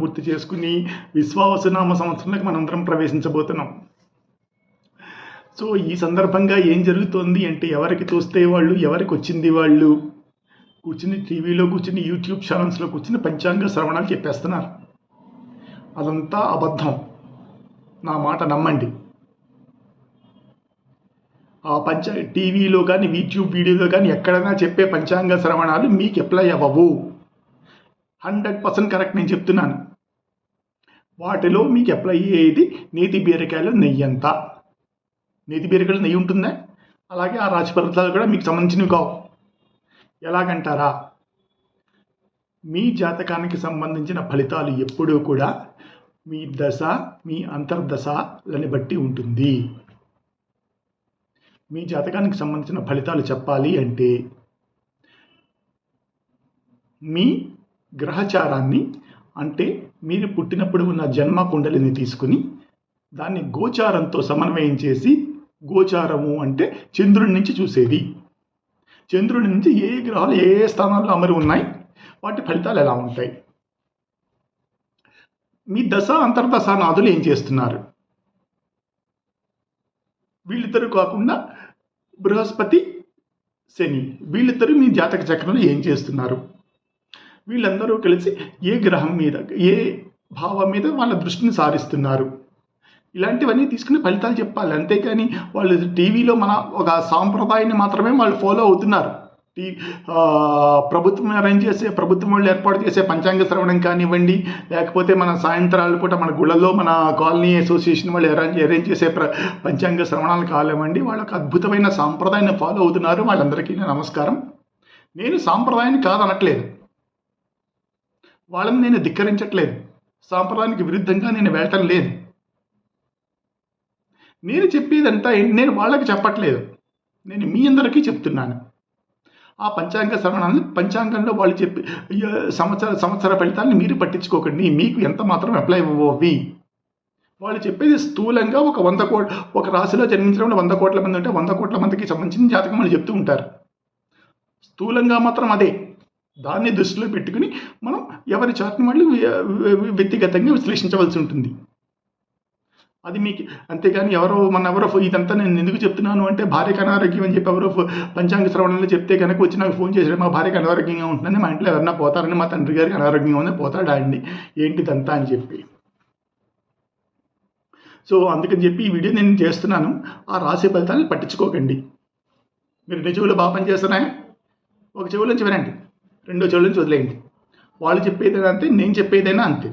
పూర్తి చేసుకుని విశ్వావసనామ సంవత్సరంలోకి మనందరం ప్రవేశించబోతున్నాం. సో ఈ సందర్భంగా ఏం జరుగుతోంది అంటే ఎవరికి చూస్తే వాళ్ళు ఎవరికి వచ్చింది వాళ్ళు? కూర్చుని టీవీలో కూర్చుని యూట్యూబ్ ఛానల్స్లో కూర్చుని పంచాంగ శ్రవణాలు చెప్పేస్తున్నారు. అదంతా అబద్ధం. నా మాట నమ్మండి. ఆ పంచ టీవీలో కానీ యూట్యూబ్ వీడియోలో కానీ ఎక్కడైనా చెప్పే పంచాంగ శ్రవణాలు మీకు అప్లై అవ్వవు. హండ్రెడ్ పర్సెంట్ కరెక్ట్ నేను చెప్తున్నాను. వాటిలో మీకు అప్లై అయ్యేది నేతి బీరకాయలు నెయ్యి ఎంత నేతి బీరకాయలు నెయ్యి ఉంటుందా? అలాగే ఆ రాశి ఫలితాలు కూడా మీకు సంబంధించినవి కావు. ఎలాగంటారా? మీ జాతకానికి సంబంధించిన ఫలితాలు ఎప్పుడూ కూడా మీ దశ మీ అంతర్దశలని బట్టి ఉంటుంది. మీ జాతకానికి సంబంధించిన ఫలితాలు చెప్పాలి అంటే మీ గ్రహచారాన్ని అంటే మీరు పుట్టినప్పుడు ఉన్న జన్మ కుండలిని తీసుకుని దాన్ని గోచారంతో సమన్వయం చేసి గోచారము అంటే చంద్రుడి నుంచి చూసేది. చంద్రుడి నుంచి ఏ గ్రహాలు ఏ స్థానాల్లో అమరి ఉన్నాయి? వాటి ఫలితాలు ఎలా ఉంటాయి? మీ దశ అంతర్దశ నాదులు ఏం చేస్తున్నారు? వీళ్ళిద్దరు కాకుండా బృహస్పతి శని వీళ్ళిద్దరూ మీ జాతక చక్రంలో ఏం చేస్తున్నారు? వీళ్ళందరూ కలిసి ఏ గ్రహం మీద ఏ భావం మీద వాళ్ళ దృష్టిని సారిస్తున్నారు? ఇలాంటివన్నీ తీసుకుని ఫలితాలు చెప్పాలి. అంతేకాని వాళ్ళు టీవీలో మన ఒక సాంప్రదాయాన్ని మాత్రమే వాళ్ళు ఫాలో అవుతున్నారు. టీ ప్రభుత్వం అరేంజ్ చేసే ప్రభుత్వం వాళ్ళు ఏర్పాటు చేసే పంచాంగ శ్రవణం కానివ్వండి లేకపోతే మన సాయంత్రాలు పూట మన గుళ్ళల్లో మన కాలనీ అసోసియేషన్ వాళ్ళు అరేంజ్ అరేంజ్ చేసే ప్ర పంచాంగ శ్రవణాలు కానివ్వండి వాళ్ళకి అద్భుతమైన సాంప్రదాయాన్ని ఫాలో అవుతున్నారు. వాళ్ళందరికీ నమస్కారం. నేను సాంప్రదాయాన్ని కాదనట్లేదు. వాళ్ళని నేను ధిక్కరించట్లేదు. సాంప్రదాయానికి విరుద్ధంగా నేను వెళ్ళటం లేదు. నేను చెప్పేదంతా నేను వాళ్ళకి చెప్పట్లేదు. నేను మీ అందరికీ చెప్తున్నాను. ఆ పంచాంగ శ్రవణాన్ని పంచాంగంలో వాళ్ళు చెప్పి సంవత్సర సంవత్సర ఫలితాన్ని మీరు పట్టించుకోకండి. మీకు ఎంత మాత్రం అప్లై అవ్వవి. వాళ్ళు చెప్పేది స్థూలంగా ఒక వంద కోట్ ఒక రాశిలో జన్మించడం వల్ల వంద కోట్ల మంది ఉంటే వంద కోట్ల మందికి సంబంధించిన జాతకం వాళ్ళు చెప్తూ ఉంటారు. స్థూలంగా మాత్రం అదే. దాన్ని దృష్టిలో పెట్టుకుని మనం ఎవరి చార్ట్ని వాళ్ళు వ్యక్తిగతంగా విశ్లేషించవలసి ఉంటుంది. అది మీకు అంతేగాని ఎవరో మన ఎవరో ఇదంతా నేను ఎందుకు చెప్తున్నాను అంటే భార్యకు అనారోగ్యం అని చెప్పి ఎవరో పంచాంగ శ్రవణంలో చెప్తే కనుక వచ్చి నాకు ఫోన్ చేశాడు మా భార్యకు అనారోగ్యంగా ఉంటుందని మా ఇంట్లో ఎవరన్నా పోతారని మా తండ్రి గారికి అనారోగ్యంగా ఉంది పోతాడా అండి? ఏంటిదంతా అని చెప్పి. సో అందుకని చెప్పి ఈ వీడియో నేను చేస్తున్నాను. ఆ రాశి ఫలితాలను పట్టించుకోకండి. మీరు రెండు చెవులు బాగా పనిచేస్తున్నాయా? ఒక చెవుల నుంచి వినండి. రెండో చెవుల నుంచి వదిలేయండి. వాళ్ళు చెప్పేదైనా అంతే నేను చెప్పేదైనా అంతే.